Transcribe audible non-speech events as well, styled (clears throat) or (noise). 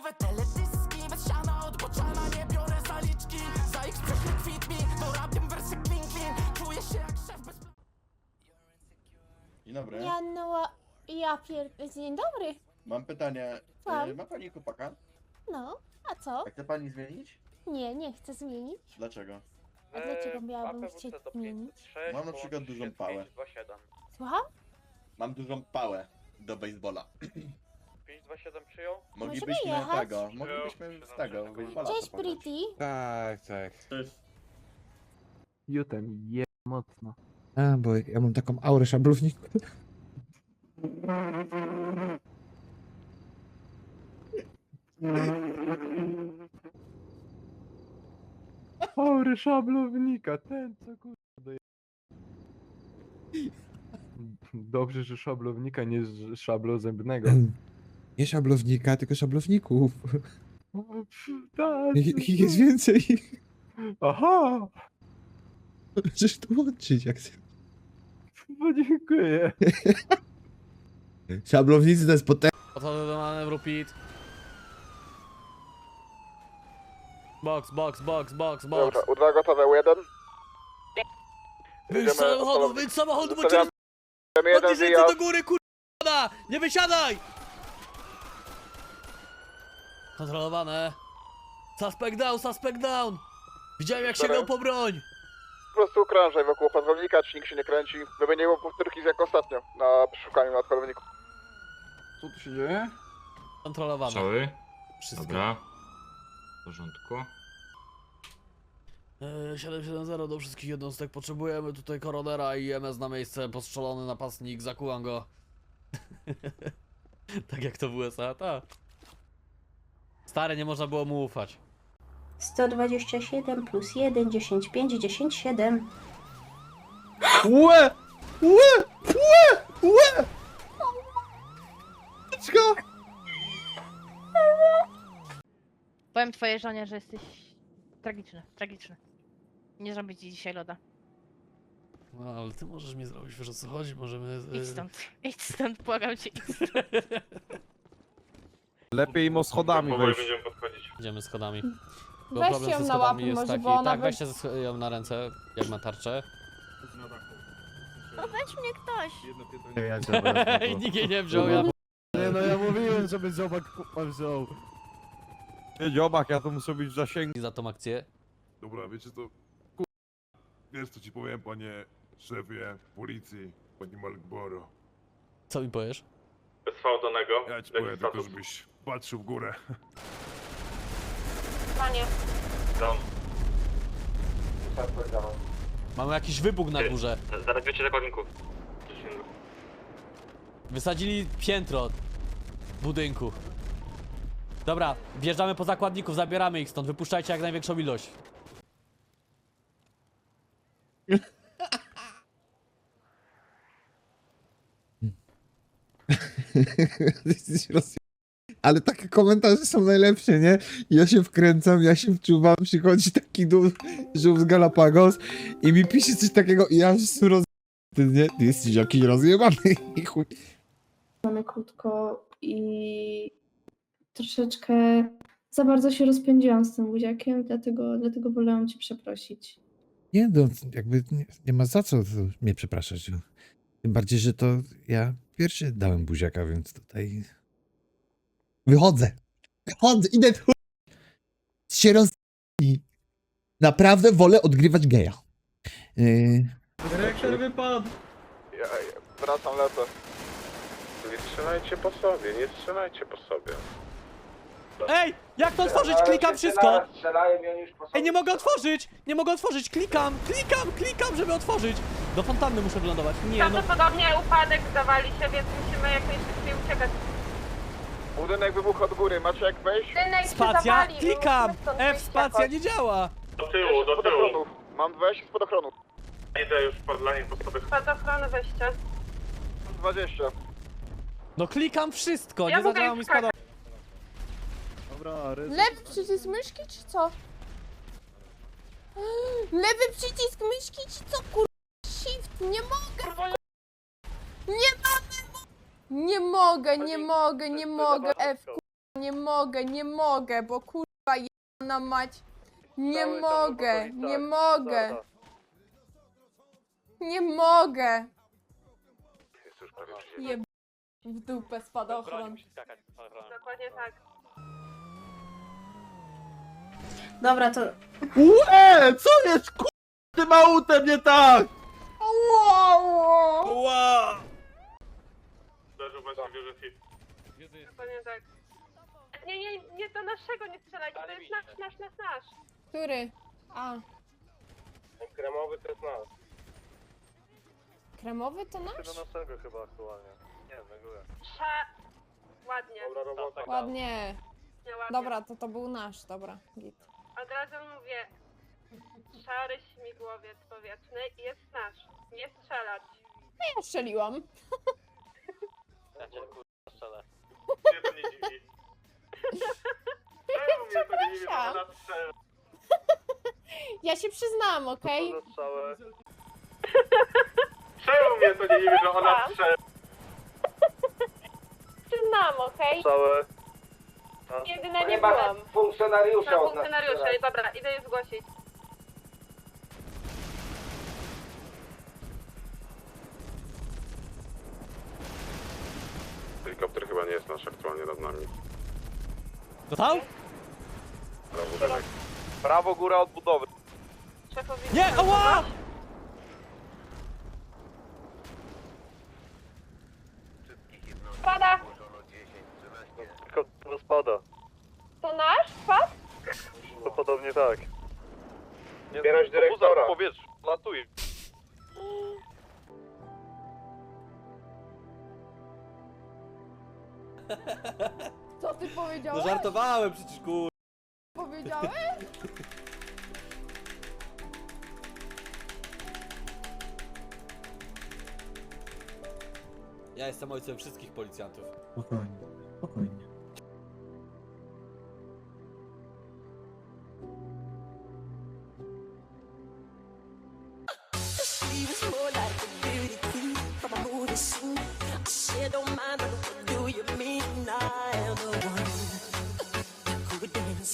nowe teledyski Bez siana od bociana nie biorę zaliczki Za ich sprzeczny kwit mi To rapiem wersy clean clean Czuję się jak szef bez Dzień dobry. Ja no, ja pier... Dzień dobry. Mam pytanie. Słucham. E, Ma pani chłopaka? No, a co? A chce pani zmienić? Nie, nie chcę zmienić. Dlaczego? A dlaczego miałabym chcieć zmienić? Mam na przykład dużą pałę. Słucham? Mam dużą pałę do baseballa. (clears throat) 527 przyjął? Moglibyśmy jechać? tego, moglibyśmy z tego baseballa Cześć. Pretty. Tak, tak. Jutem je mocno. A, bo ja mam taką aurę szablowników. Chory szablownika, ten co kurwa doje... Dobrze, że szablownika, nie z szablozębnego. (laughs) Nie szablownika, tylko szablowników. Tak. Ich ich jest więcej. Aha! Możesz to łączyć, jak chcesz. No dziękuję. (laughs) Szablownicy to jest potem. Podchodzę do manewru pit. Box, box, box, box, box. Udwa gotowe, U1. Wyjdź z samochodu, wyjdź z samochodu, bo cię Zostawiamy jeden podnieś ręce wyjazd. do góry, kurwa! Nie wysiadaj! Kontrolowane. Suspect down, suspect down! Widziałem jak sięgał po broń! Po prostu krążaj wokół hodownika, czy nikt się nie kręci. Żeby nie było powtórki jak ostatnio na szukaniu nad hodowników. Co tu się dzieje? Kontrolowane. Strzały? Wszystko. Dobra. W porządku. E, 770 do wszystkich jednostek. Potrzebujemy tutaj koronera i MS na miejsce. Postrzelony napastnik, zakułam go. (laughs) tak jak to w USA, tak. Stary, nie można było mu ufać. 127 plus 1, 10, 5, 10, 7. Łe! Łe! Łe! Łe! Dlaczego? Powiem twojej żonie, że jesteś tragiczny, tragiczny. Nie zrobię ci dzisiaj loda. No, ale ty możesz mi zrobić, wiesz o co chodzi, możemy... e, Idź stąd, idź stąd, błagam cię. idź stąd. (laughs) Lepiej mo schodami Powoli wejść. będziemy podchodzić. Idziemy schodami. Bo Weźcie problem ją ze na schodami jest może, taki... bo ona Tak, weźcie ze ją na ręce, jak ma tarczę. No weź mnie ktoś. Ej, (laughs) nikt jej nie wziął, ja... Nie no, ja mówiłem, żeby zobak kupa wziął. Nie dziobak, ja to muszę być w zasięgu. za tą akcję. Dobra, wiecie to... Ku... Wiesz co ci powiem, panie szefie policji, panie Malkboro. Co mi powiesz? SV danego. Ja ci powiem tylko, żebyś patrzył w górę. Panie. Down. Mamy jakiś wybuch na górze. Zaraz wiecie zakładników. Wysadzili piętro budynku. Dobra, wjeżdżamy po zakładników, zabieramy ich stąd, wypuszczajcie jak największą ilość. (laughs) Jesteś Rosjan. Ale takie komentarze są najlepsze, nie? Ja się wkręcam, ja się wczuwam, przychodzi taki dół, żółw z Galapagos i mi pisze coś takiego i ja jestem roz... Ty, nie? Ty jesteś jakiś rozjebany (laughs) i chuj. Mamy krótko i troszeczkę za bardzo się rozpędziłam z tym buziakiem, dlatego, dlatego wolałam cię przeprosić. Nie, no, jakby nie, nie ma za co mnie przepraszać. no. Tym bardziej, że to ja pierwszy dałem buziaka, więc tutaj... Wychodzę! Wychodzę! Idę tu! Się roz... Naprawdę wolę odgrywać geja. Yy, Ja, ja wracam, lecę. Nie strzelajcie po sobie, nie strzelajcie po sobie. Ej, jak to otworzyć? Klikam wszystko! Ej, nie mogę otworzyć! Nie mogę otworzyć, klikam, klikam, klikam, żeby otworzyć! Do fontanny muszę wylądować. Nie no. Prawdopodobnie upadek zawali się, więc musimy jak najszybciej uciekać. Budynek wybuchł od góry, macie jak wejść? Budynek się Spacja? zawalił, Klikam! stąd F wyjść spacja jakoś. nie działa! Do tyłu, do tyłu. Spadochronów. Mam wejść z spadochronu. Idę już pod lanie po sobie. Spadochrony weźcie. 20. No klikam wszystko, Ja nie mogę mi spada. Dobra, ryzyko. Lewy przycisk myszki, czy co? Lewy przycisk myszki, czy co? Kur... Shift, nie mogę! kur- Nie mogę! Nie mogę, nie mogę, nie mogę. F, Nie mogę, nie mogę, bo kurwa na mać. Nie mogę, nie mogę. Nie mogę. Jest już prawie Jeb... W dupę spadochron. Dokładnie tak. Dobra, to Łe, co jest ku... tym autem nie tak? Wow! Ła! Dokładnie tak. Nie, nie, nie do naszego nie strzelajcie, to jest nasz, nasz, nasz, nasz. Który? A, Kremowy to jest nasz. kremowy to nasz? naszego chyba aktualnie. Nie, neguję. Sza... Ładnie, Dobra robota. Ładnie. nie ładnie. Dobra, to to był nasz, dobra. Git. Od razu mówię, szary śmigłowiec powietrzny jest nasz. Nie strzelać. Ja strzeliłam. (laughs) Mnie to nie dziwi. Czemu mnie to nie dziwi, że ona strzela? Ja się przyznałam, okej? strzałę? Czemu mnie to nie dziwi, że ona strzela? Przyznałam, okej? Strzałę. Jedyna nie byłam. Funkcjonariusza Tak, funkcjonariusze, dobra, idę je zgłosić. Nie nasz aktualnie nad nami. Dostał? Prawo, budynek. Prawo, góra odbudowy. Szefowi Nie, ała! Spada! Helikopter spada. To nasz? Spad? To podobnie tak. Zbierać dyrektora. powietrzu, latuje. Co ty No żartowałem przecież, kur... Powiedziałeś? Ja jestem ojcem wszystkich policjantów. Spokojnie, spokojnie. Don't mind, what do you mean?